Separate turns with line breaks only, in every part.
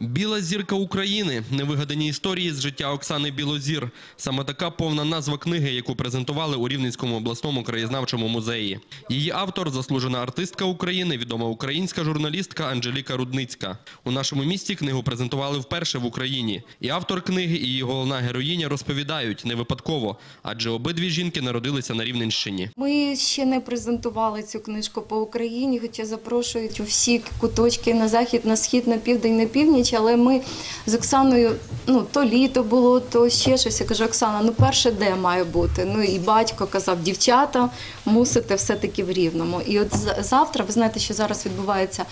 Біла зірка України невигадані історії з життя Оксани Білозір. Саме така повна назва книги, яку презентували у Рівненському обласному краєзнавчому музеї. Її автор заслужена артистка України, відома українська журналістка Анжеліка Рудницька. У нашому місті книгу презентували вперше в Україні. І автор книги, і її головна героїня розповідають не випадково, адже обидві жінки народилися на Рівненщині.
Ми ще не презентували цю книжку по Україні, хоча запрошують у всі куточки на захід, на схід, на південь, на північ. Але ми з Оксаною, ну то літо було, то ще щось. Я кажу, Оксана, ну перше де має бути. Ну і батько казав, дівчата, мусите все-таки в рівному. І от завтра, ви знаєте, що зараз відбувається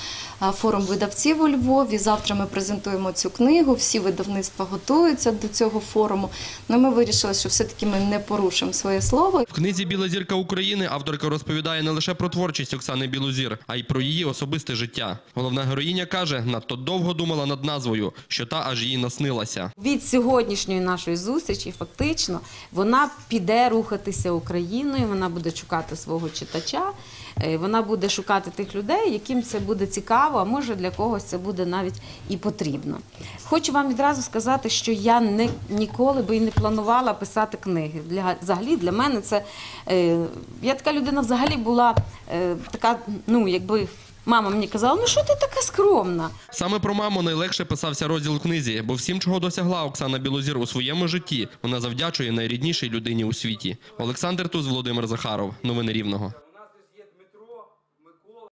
форум видавців у Львові. Завтра ми презентуємо цю книгу. Всі видавництва готуються до цього форуму. Ну ми вирішили, що все-таки ми не порушимо своє слово.
В книзі Біла зірка України авторка розповідає не лише про творчість Оксани Білозір, а й про її особисте життя. Головна героїня каже, надто довго думала над назвою, що та аж їй наснилася.
Від сьогоднішньої нашої зустрічі фактично вона піде рухатися Україною, вона буде шукати свого читача, е, вона буде шукати тих людей, яким це буде цікаво, а може для когось це буде навіть і потрібно. Хочу вам відразу сказати, що я не, ніколи би і не планувала писати книги. Для, взагалі для мене це е, я така людина взагалі була е, така, ну якби мама мені казала, ну що ти така скромна?
Саме про маму найлегше писався розділ книзі, бо всім, чого досягла Оксана Білозір у своєму житті, вона завдячує найріднішій людині у світі. Олександр Туз, Володимир Захаров. Новини Рівного.